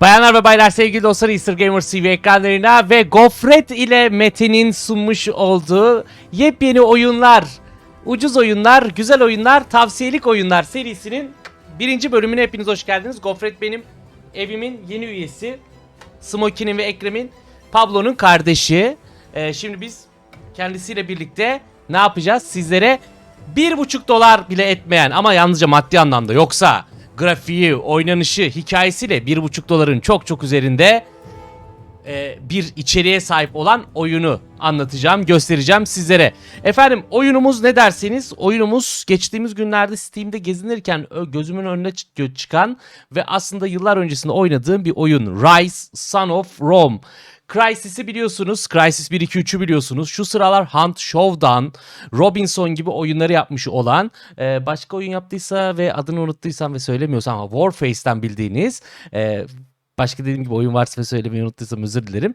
Bayanlar ve baylar sevgili dostlar Easter Gamers TV ekranlarına ve Gofret ile Metin'in sunmuş olduğu yepyeni oyunlar, ucuz oyunlar, güzel oyunlar, tavsiyelik oyunlar serisinin birinci bölümüne hepiniz hoş geldiniz. Gofret benim evimin yeni üyesi. Smokey'nin ve Ekrem'in Pablo'nun kardeşi. Ee, şimdi biz kendisiyle birlikte ne yapacağız? Sizlere bir buçuk dolar bile etmeyen ama yalnızca maddi anlamda yoksa grafiği, oynanışı, hikayesiyle bir buçuk doların çok çok üzerinde e, bir içeriğe sahip olan oyunu anlatacağım, göstereceğim sizlere. Efendim oyunumuz ne derseniz oyunumuz geçtiğimiz günlerde Steam'de gezinirken gözümün önüne çı- çıkan ve aslında yıllar öncesinde oynadığım bir oyun. Rise Son of Rome. Crysis'i biliyorsunuz. Crysis 1 2 3'ü biliyorsunuz. Şu sıralar Hunt Showdown, Robinson gibi oyunları yapmış olan, e, başka oyun yaptıysa ve adını unuttuysam ve söylemiyorsam ama Warface'ten bildiğiniz e, Başka dediğim gibi oyun varsa ve söylemeyi unuttuysam özür dilerim.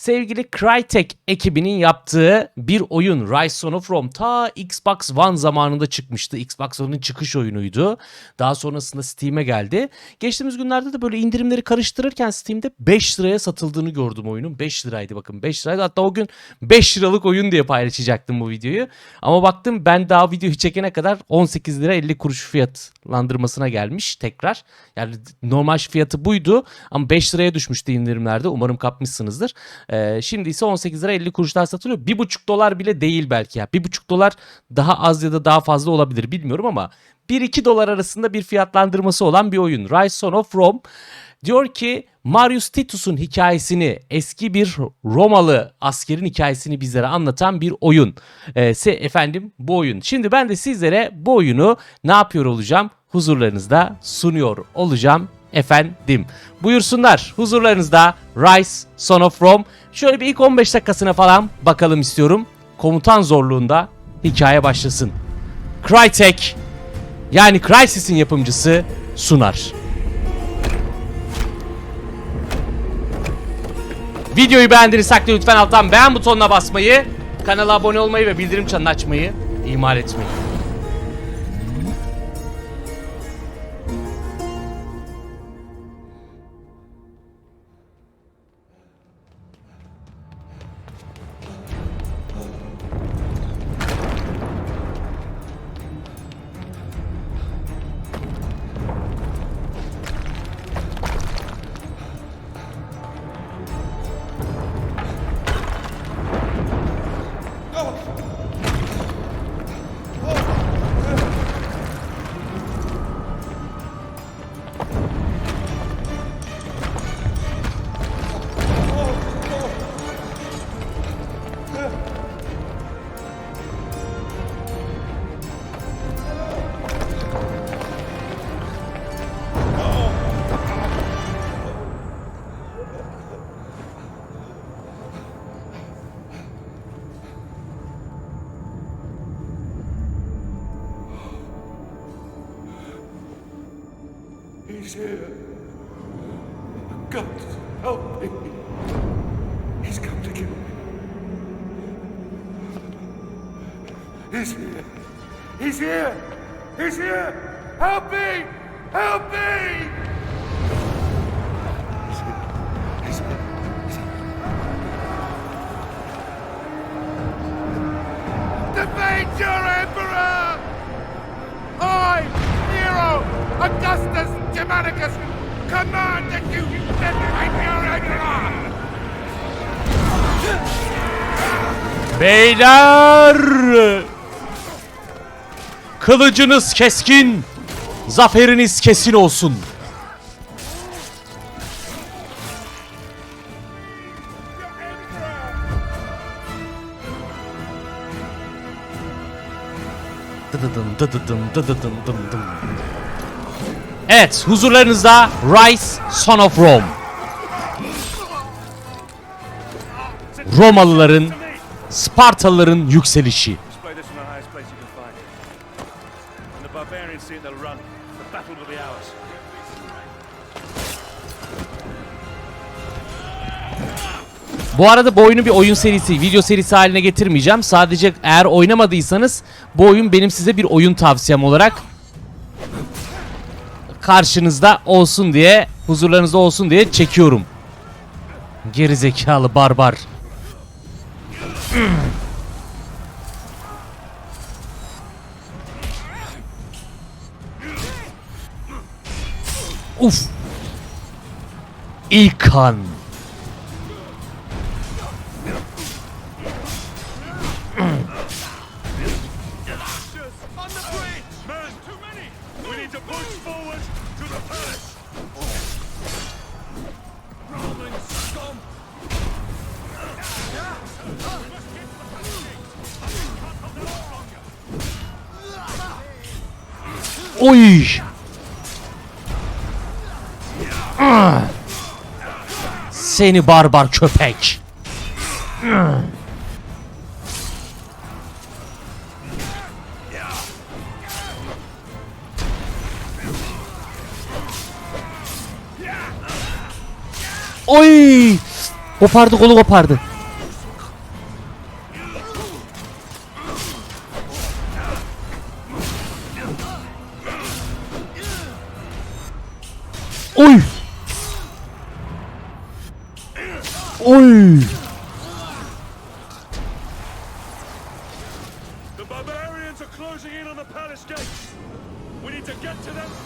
Sevgili Crytek ekibinin yaptığı bir oyun Rise Son of Rome ta Xbox One zamanında çıkmıştı. Xbox One'ın çıkış oyunuydu. Daha sonrasında Steam'e geldi. Geçtiğimiz günlerde de böyle indirimleri karıştırırken Steam'de 5 liraya satıldığını gördüm oyunun. 5 liraydı bakın 5 liraydı. Hatta o gün 5 liralık oyun diye paylaşacaktım bu videoyu. Ama baktım ben daha videoyu çekene kadar 18 lira 50 kuruş fiyatlandırmasına gelmiş tekrar. Yani normal fiyatı buydu ama 5 liraya düşmüştü indirimlerde. Umarım kapmışsınızdır. Ee, şimdi ise 18 lira 50 kuruşlar satılıyor. 1,5 dolar bile değil belki ya. 1,5 dolar daha az ya da daha fazla olabilir bilmiyorum ama 1-2 dolar arasında bir fiyatlandırması olan bir oyun. Rise Son of Rome. Diyor ki Marius Titus'un hikayesini eski bir Romalı askerin hikayesini bizlere anlatan bir oyun. Ee, se- efendim bu oyun. Şimdi ben de sizlere bu oyunu ne yapıyor olacağım? Huzurlarınızda sunuyor olacağım efendim. Buyursunlar huzurlarınızda Rise Son of Rome. Şöyle bir ilk 15 dakikasına falan bakalım istiyorum. Komutan zorluğunda hikaye başlasın. Crytek yani Crysis'in yapımcısı sunar. Videoyu beğendiysek de lütfen alttan beğen butonuna basmayı, kanala abone olmayı ve bildirim çanını açmayı ihmal etmeyin. He's here. God help me. He's come to kill me. He's here. He's here. He's here. Help me. Help me. Your emperor! I, Nero, Augustus Germanicus, command that you emperor! Beyler! Kılıcınız keskin, zaferiniz kesin olsun. Dıdıdım, dıdıdım, dıdıdım, dıdıdım. Evet, huzurlarınızda Rise Son of Rome. Romalıların, Spartalıların yükselişi. Bu arada bu oyunu bir oyun serisi, video serisi haline getirmeyeceğim. Sadece eğer oynamadıysanız bu oyun benim size bir oyun tavsiyem olarak karşınızda olsun diye, huzurlarınızda olsun diye çekiyorum. Geri zekalı barbar. Uf. İlk Oy. Seni barbar köpek. Oy! Kopardı kolu kopardı.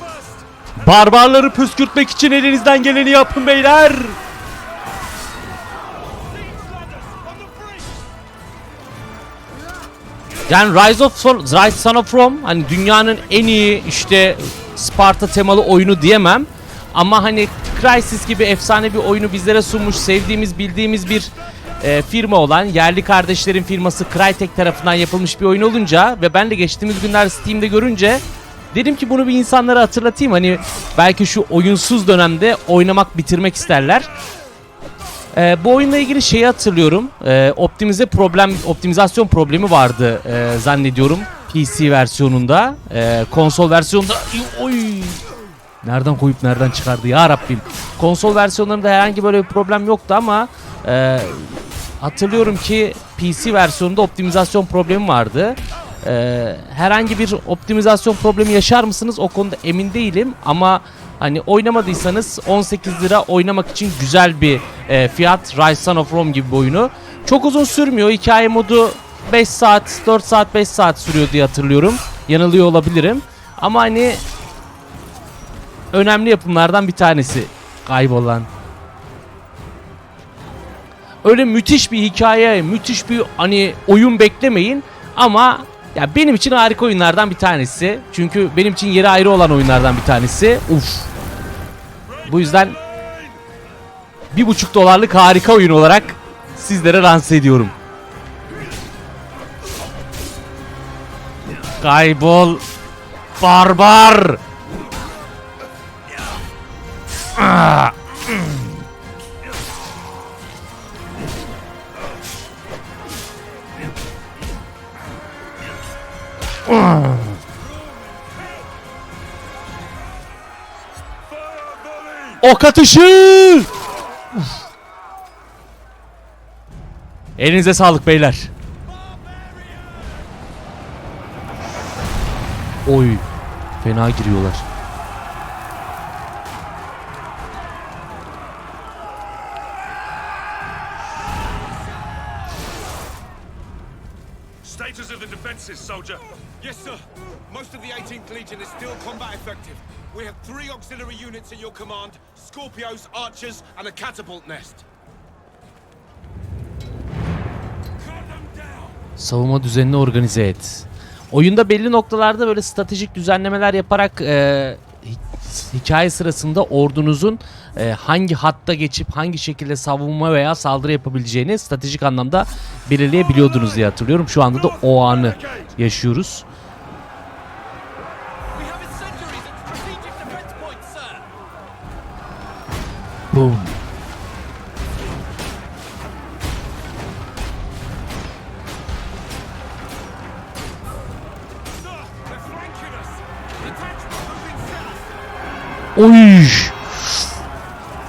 First! Barbarları püskürtmek için elinizden geleni yapın beyler. Yani Rise of Son, Rise Son of Rome hani dünyanın en iyi işte Sparta temalı oyunu diyemem. Ama hani Crysis gibi efsane bir oyunu bizlere sunmuş, sevdiğimiz, bildiğimiz bir e, firma olan yerli kardeşlerin firması Crytek tarafından yapılmış bir oyun olunca ve ben de geçtiğimiz günler Steam'de görünce dedim ki bunu bir insanlara hatırlatayım. Hani belki şu oyunsuz dönemde oynamak, bitirmek isterler. Ee, bu oyunla ilgili şeyi hatırlıyorum. Ee, optimize problem, optimizasyon problemi vardı ee, zannediyorum PC versiyonunda. Ee, konsol versiyonunda oy nereden koyup nereden çıkardı ya Rabbim. Konsol versiyonlarında herhangi böyle bir problem yoktu ama e, hatırlıyorum ki PC versiyonunda optimizasyon problemi vardı. Ee, herhangi bir optimizasyon problemi yaşar mısınız? O konuda emin değilim ama hani oynamadıysanız 18 lira oynamak için güzel bir e, fiyat. Rise Son of Rome gibi bir oyunu. Çok uzun sürmüyor. Hikaye modu 5 saat, 4 saat, 5 saat sürüyor diye hatırlıyorum. Yanılıyor olabilirim. Ama hani önemli yapımlardan bir tanesi kaybolan. Öyle müthiş bir hikaye, müthiş bir hani oyun beklemeyin ama ya benim için harika oyunlardan bir tanesi. Çünkü benim için yeri ayrı olan oyunlardan bir tanesi. Uf. Bu yüzden bir buçuk dolarlık harika oyun olarak sizlere lanse ediyorum. Kaybol barbar. Ok atışı! Elinize sağlık beyler. Oy. Fena giriyorlar. Units at your command Scorpios, Archers, and a catapult nest. Savunma düzenini organize et. Oyunda belli noktalarda böyle stratejik düzenlemeler yaparak e, hi- hikaye sırasında ordunuzun e, hangi hatta geçip hangi şekilde savunma veya saldırı yapabileceğini stratejik anlamda belirleyebiliyordunuz diye hatırlıyorum. Şu anda da o anı yaşıyoruz.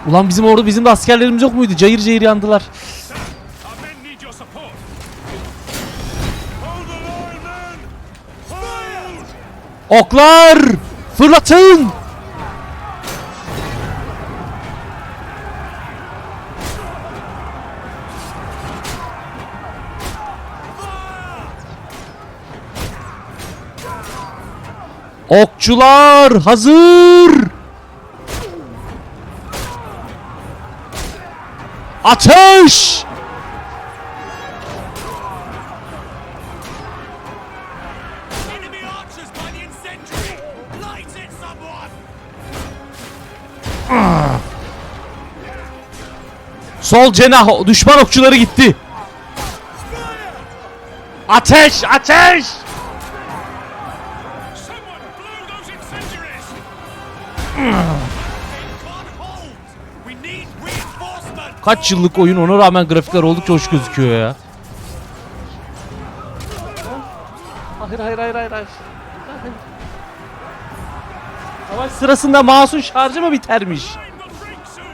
Ulan bizim orada bizim de askerlerimiz yok muydu? Cayır cayır yandılar. Oklar! Fırlatın! Okçular hazır! Someone! Sol cenah düşman okçuları gitti. Ateş! Ateş! Kaç yıllık oyun ona rağmen grafikler oldukça hoş gözüküyor ya. Hayır hayır hayır hayır hayır. Savaş sırasında mouse'un şarjı mı bitermiş? Time will break soon!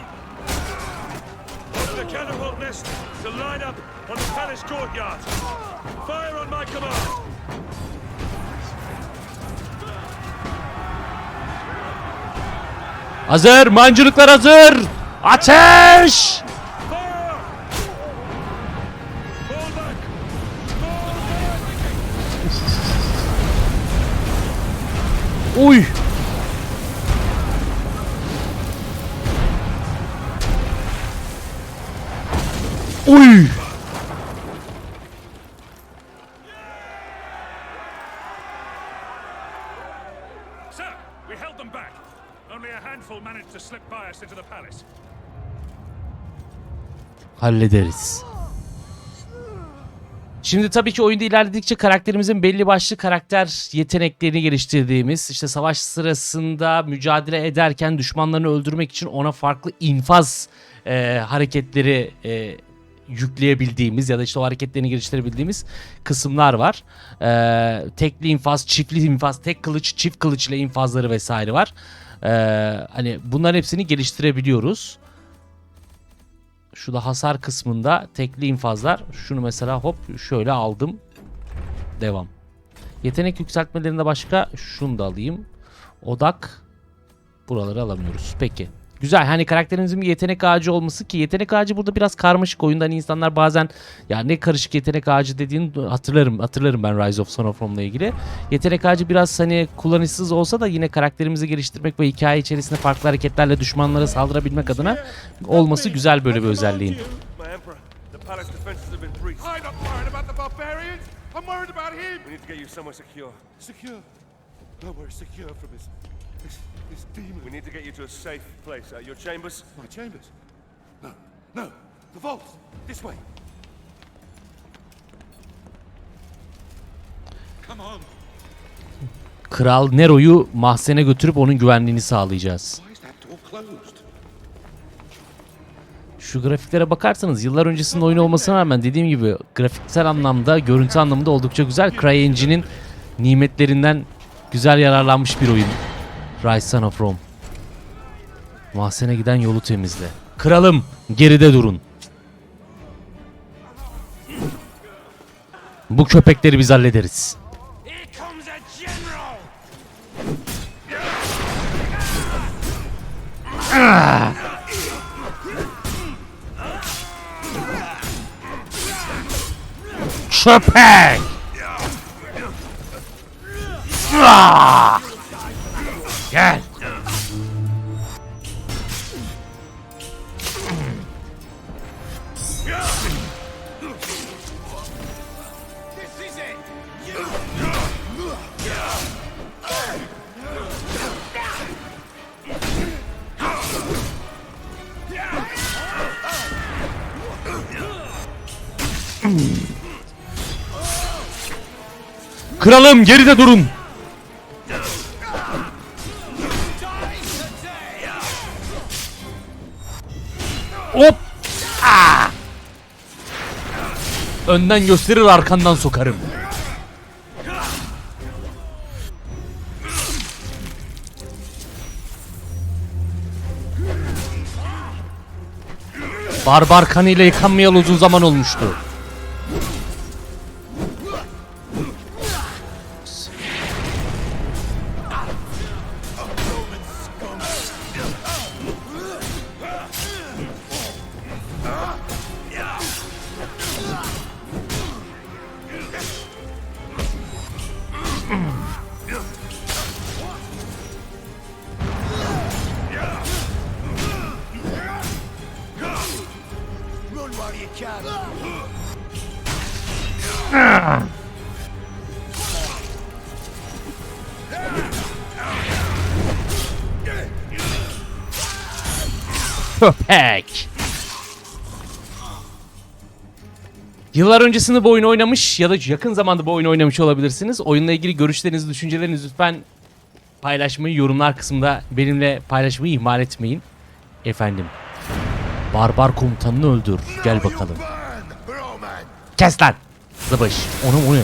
Hallederiz. Şimdi tabii ki oyunda ilerledikçe karakterimizin belli başlı karakter yeteneklerini geliştirdiğimiz, işte savaş sırasında mücadele ederken düşmanlarını öldürmek için ona farklı infaz e, hareketleri e, yükleyebildiğimiz ya da işte o hareketlerini geliştirebildiğimiz kısımlar var. E, tekli infaz, çiftli infaz, tek kılıç, çift kılıç ile infazları vesaire var. E, hani bunların hepsini geliştirebiliyoruz. Şu da hasar kısmında tekli infazlar. Şunu mesela hop şöyle aldım. Devam. Yetenek yükseltmelerinde başka şunu da alayım. Odak. Buraları alamıyoruz. Peki. Güzel hani karakterimizin bir yetenek ağacı olması ki yetenek ağacı burada biraz karmaşık oyunda hani insanlar bazen ya ne karışık yetenek ağacı dediğini hatırlarım hatırlarım ben Rise of Son of Rome'la ilgili. Yetenek ağacı biraz hani kullanışsız olsa da yine karakterimizi geliştirmek ve hikaye içerisinde farklı hareketlerle düşmanlara saldırabilmek adına olması güzel böyle bir özelliğin. I'm worried about the barbarians. I'm worried about him. We need to get you somewhere secure. Secure. No, we're secure from his, his, his demon. We need to get you to a safe place. Uh, your chambers? My chambers. No, no. The vaults. This way. Come on. Kral Nero'yu mahzene götürüp onun güvenliğini sağlayacağız. Why is that door closed? Şu grafiklere bakarsanız yıllar öncesinin oyunu olmasına rağmen dediğim gibi grafiksel anlamda, görüntü anlamında oldukça güzel. CryEngine'in nimetlerinden güzel yararlanmış bir oyun. Rise Son of Rome. Mahzene giden yolu temizle. Kralım geride durun. Bu köpekleri biz hallederiz. Köpek! Ah! Gel. Kralım geride durun. Önden gösterir arkandan sokarım. Barbar kanıyla yıkanmayalı uzun zaman olmuştu. Köpek. Yıllar öncesinde bu oyunu oynamış ya da yakın zamanda bu oyunu oynamış olabilirsiniz. Oyunla ilgili görüşlerinizi, düşüncelerinizi lütfen paylaşmayı yorumlar kısmında benimle paylaşmayı ihmal etmeyin. Efendim. Barbar komutanını öldür. Gel bakalım. Kes lan. Zıbış. Onu onu.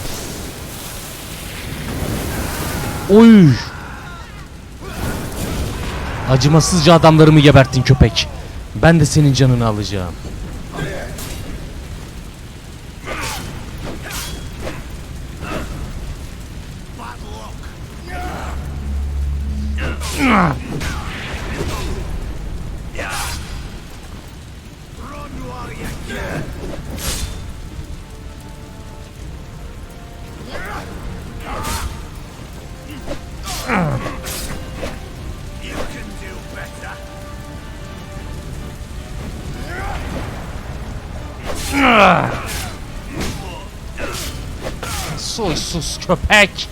Oy. Acımasızca adamlarımı geberttin köpek. Ben de senin canını alacağım. Soysuz köpek.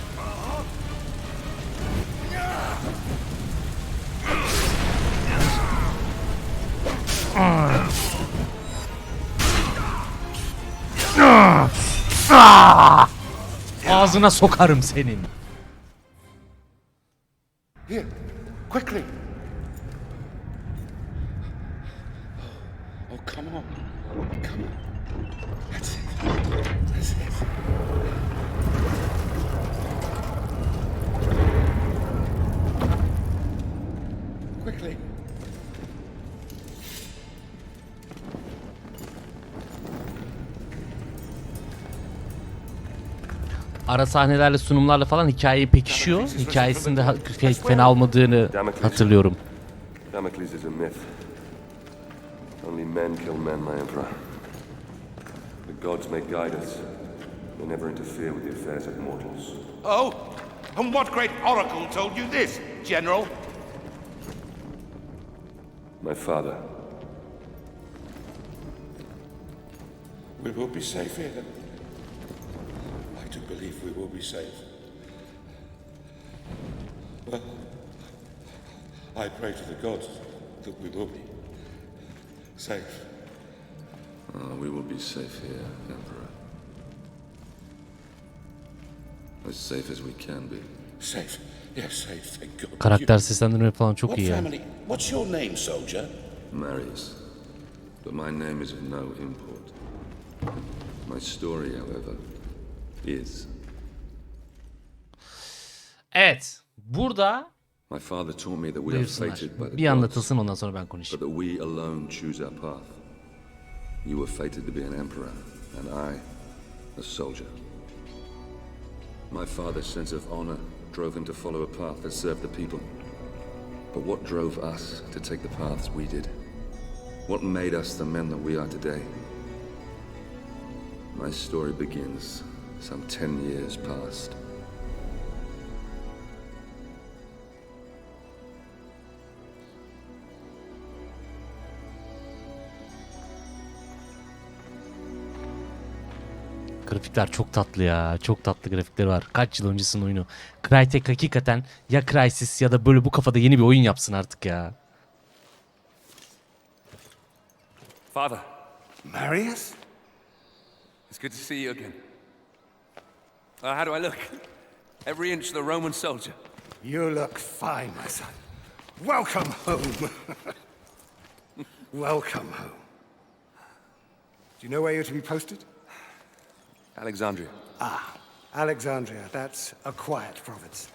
Ağzına sokarım senin. Sahnelerle sunumlarla falan hikayeyi pekişiyor. Hikayesinde ha- fe- fena olmadığını hatırlıyorum. Damocles is a myth. Only men kill men, my emperor. The gods may guide us. They never interfere with the affairs of mortals. Oh, and what great oracle told you this, General? My father. We will be safe here. I do believe we will be safe. Well, I pray to the gods that we will be safe. Uh, we will be safe here, Emperor. As safe as we can be. Safe. Yes, safe, thank God. Karakter seslendirme falan çok What iyi ya. family? What's your name, soldier? Marius. But my name is of no import. My story, however, is. Evet. Burada My father taught me that we are buyursunlar. fated by the Bir gods. anlatılsın ondan sonra ben konuşayım. but that we alone choose our path. You were fated to be an emperor, and I, a soldier. My father's sense of honor drove him to follow a path that served the people. But what drove us to take the paths we did? What made us the men that we are today? My story begins some ten years past. Grafikler çok tatlı ya. Çok tatlı grafikleri var. Kaç yıl öncesinin oyunu. Crytek hakikaten ya Crysis ya da böyle bu kafada yeni bir oyun yapsın artık ya. Father, Marius? It's good to see you again. Uh, how do I look? Every inch the Roman soldier. You look fine, my son. Welcome home. Welcome home. Do you know where you're to be posted? Alexandria. Ah, Alexandria, that's a quiet province.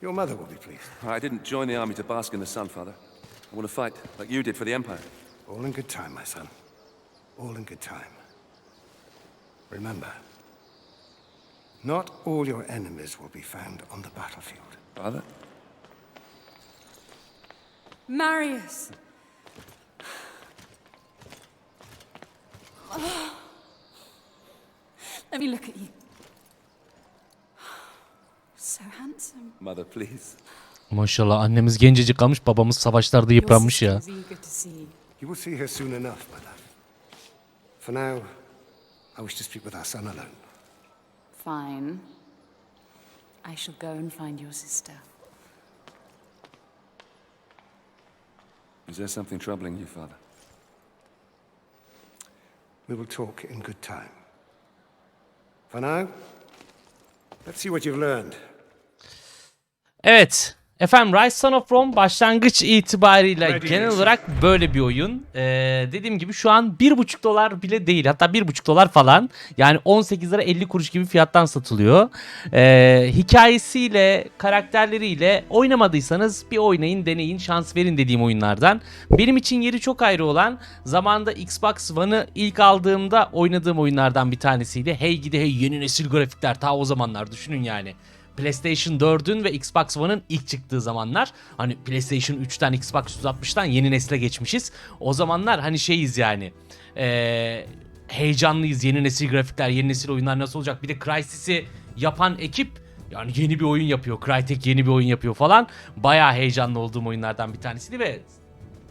Your mother will be pleased. I didn't join the army to bask in the sun, Father. I want to fight, like you did for the Empire. All in good time, my son. All in good time. Remember, not all your enemies will be found on the battlefield. Father? Marius! Let me look at you. So handsome. Mother, please. Maşallah annemiz gencecik kalmış babamız savaşlarda yıpranmış ya. You will see her soon enough, my love. For now, I wish to speak with our son alone. Fine. I shall go and find your sister. Is there something troubling you, Father? We will talk in good time. For now, let's see what you've learned. Evet. Efendim Rise Son of Rome başlangıç itibarıyla Ready, genel olarak böyle bir oyun. Ee, dediğim gibi şu an 1.5 dolar bile değil. Hatta 1.5 dolar falan. Yani 18 lira 50 kuruş gibi fiyattan satılıyor. Ee, hikayesiyle, karakterleriyle oynamadıysanız bir oynayın, deneyin, şans verin dediğim oyunlardan. Benim için yeri çok ayrı olan zamanda Xbox One'ı ilk aldığımda oynadığım oyunlardan bir tanesiydi. Hey gidi hey yeni nesil grafikler ta o zamanlar düşünün yani. PlayStation 4'ün ve Xbox One'ın ilk çıktığı zamanlar. Hani PlayStation 3'ten Xbox 360'tan yeni nesile geçmişiz. O zamanlar hani şeyiz yani. Ee, heyecanlıyız. Yeni nesil grafikler, yeni nesil oyunlar nasıl olacak? Bir de Crysis'i yapan ekip yani yeni bir oyun yapıyor. Crytek yeni bir oyun yapıyor falan. Bayağı heyecanlı olduğum oyunlardan bir tanesiydi ve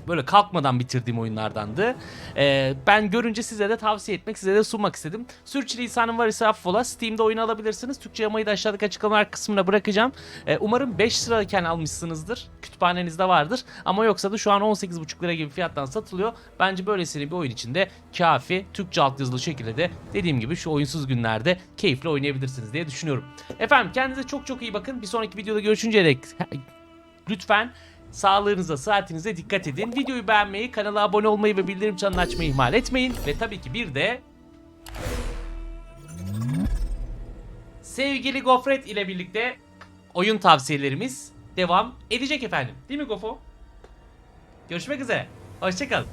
böyle kalkmadan bitirdiğim oyunlardandı. Ee, ben görünce size de tavsiye etmek, size de sunmak istedim. Sürçülisanım var ise affola. Steam'de oyunu alabilirsiniz. Türkçe yamayı da aşağıdaki açıklamalar kısmına bırakacağım. Ee, umarım 5 lirayken almışsınızdır. Kütüphanenizde vardır. Ama yoksa da şu an 18,5 lira gibi fiyattan satılıyor. Bence böylesine bir oyun içinde kafi. Türkçe altyazılı şekilde de dediğim gibi şu oyunsuz günlerde keyifle oynayabilirsiniz diye düşünüyorum. Efendim kendinize çok çok iyi bakın. Bir sonraki videoda görüşünceye dek lütfen sağlığınıza, saatinize dikkat edin. Videoyu beğenmeyi, kanala abone olmayı ve bildirim çanını açmayı ihmal etmeyin. Ve tabii ki bir de sevgili Gofret ile birlikte oyun tavsiyelerimiz devam edecek efendim. Değil mi Gofo? Görüşmek üzere. Hoşçakalın.